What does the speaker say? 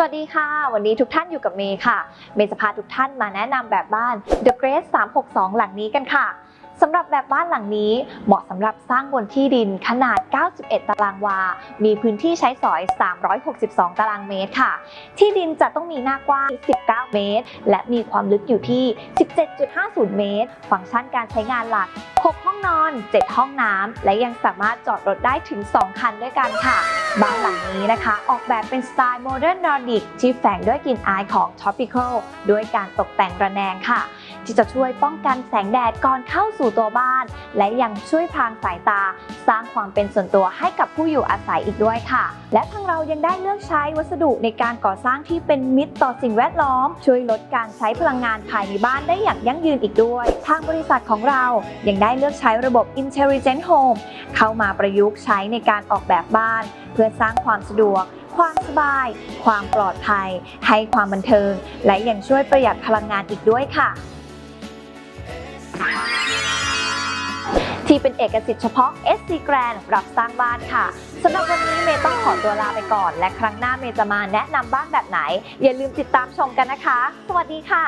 สวัสดีค่ะ วันนี้ทุกท่านอยู่กับเมย์ค่ะ เมย์จะพาทุกท่านมาแนะนำแบบบ้าน The Grace 362 หลังนี้กันค่ะ สำหรับแบบบ้านหลังนี้เหมาะสำหรับสร้างบนที่ดินขนาด 91 ตารางวา มีพื้นที่ใช้สอย 362 ตารางเมตรค่ะ ที่ดินจะต้องมีหน้ากว้าง 19 เมตร และมีความลึกอยู่ที่ 17.50 เมตร ฟังก์ชันการใช้งานหลัก 6 ห้องนอน 7 ห้องน้ำ และยังสามารถจอดรถได้ถึง 2 คันด้วยกันค่ะ บ้านหลังนี้นะคะ ออกแบบเป็นสไตล์โมเดิร์นนอร์ดิกที่แฝงด้วยกลิ่นอายของ Tropical ด้วยการตกแต่งระแนงค่ะ ที่จะช่วยป้องกันแสงแดดก่อนเข้าสู่ตัวบ้าน และยังช่วยพรางสายตา สร้างความเป็นส่วนตัวให้กับผู้อยู่อาศัยอีกด้วยค่ะ และทางเรายังได้เลือกใช้วัสดุในการก่อสร้างที่เป็นมิตรต่อสิ่งแวดล้อม ช่วยลดการใช้พลังงานภายในบ้านได้อย่างยั่งยืนอีกด้วย ทางบริษัทของเรายังได้เลือกใช้ระบบ Intelligent Home เข้ามาประยุกต์ใช้ในการออกแบบบ้าน เพื่อสร้างความสะดวกความสบาย ความปลอดภัย ให้ความบันเทิง และยังช่วยประหยัดพลังงานอีกด้วยค่ะ ที่เป็นเอกสิทธิ์เฉพาะ SC Grand รับสร้างบ้านค่ะสำหรับวันนี้เมย์ต้องขอตัวลาไปก่อน และครั้งหน้าเมย์จะมาแนะนำบ้านแบบไหน อย่าลืมติดตามชมกันนะคะ สวัสดีค่ะ